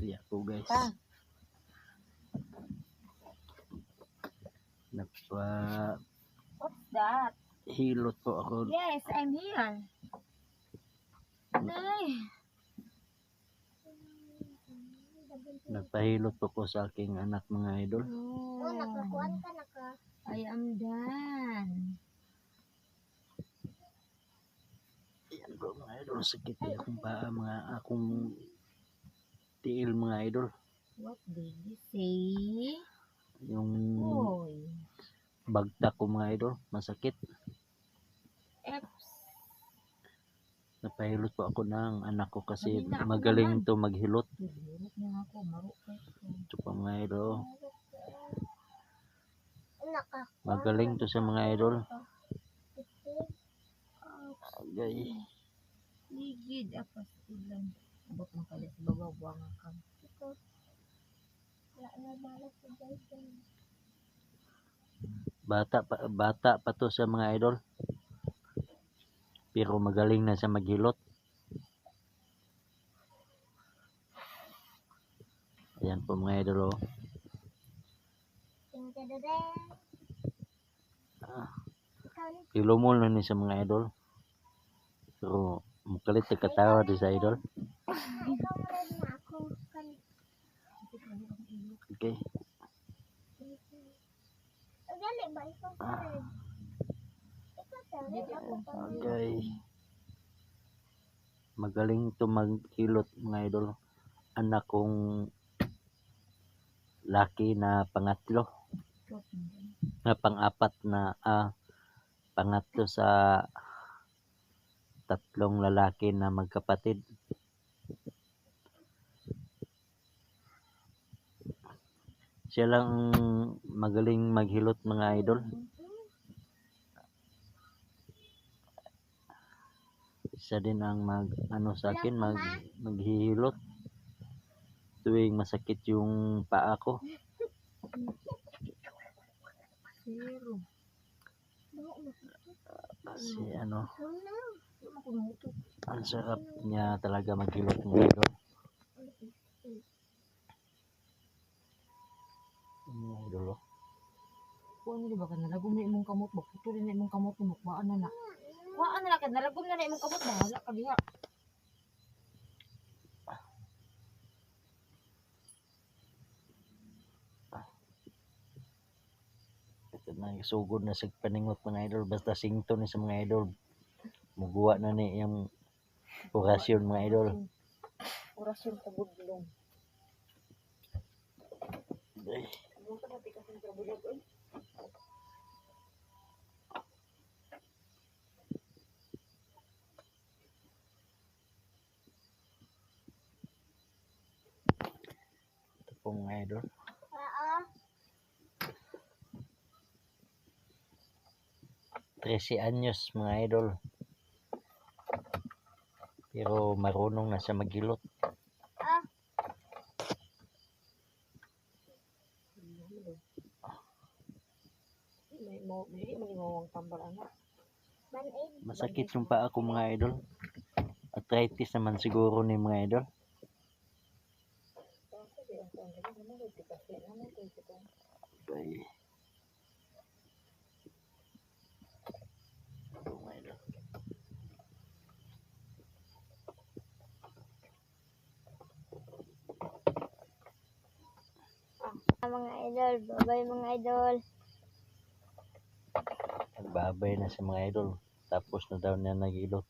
Iya po guys. Pa. Nagpa What's that? hilot po ako. Yes, I'm here. Nay. Nagpahilot po ko sa aking anak mga idol. Oh, nakakuan ka naka. I am done. Ayan po mga idol. Sakit na akong paa mga akong tiil mga idol. What did you say? Yung Hoy. bagtak ko mga idol. Masakit. Eps. Napahilot po ako ng anak ko kasi ako magaling naman. to maghilot. Hirap niya ako. Marupay ko. Ito pa mga idol. Naka. Magaling to sa mga idol. Ligid. Apas ilan. Abot mo kaya sa baba. Buwang ka. Wala na balas sa guys. Bata pa, bata pa to sa mga idol. Pero magaling na sa maghilot. Ayan po mga idol oh. Ah. Ilumol na ni sa mga idol. Pero mukalit na katawa di sa idol. Okay. Okay. Magaling to maghilot mga idol. Anak kong laki na pangatlo. Na pang-apat na ah, pangatlo sa tatlong lalaki na magkapatid. Siya lang ang magaling maghilot mga idol. Siya din ang mag ano sa akin mag maghihilot tuwing masakit yung paa ko. Zero. Kasi ano, Ano? Ang sarap niya talaga maghilot mga idol. Mga idol oh. Kuha nila ba ka nalagom na imong kamot ba? Puto rin na imong kamot mo. Kuhaan na na. Kuhaan na na. Nalagom na na imong kamot. Bahala ka diha. Na sugod na sa paningot mga idol. Basta singto ni sa mga idol. Muguwa na ni yung orasyon mga idol. Orasyon ka budlong. Ay, Ano ka natin kasi sa budlong? Uy. ito po mga idol. Oo. 13 anyos mga idol. Pero marunong na sa maghilot. Ah. Masakit yung paa ko mga idol. Arthritis naman siguro ni mga idol. Ay. Mga idol. Bye-bye mga idol. Nagbabay na sa mga idol. Tapos na daw niya naghilot.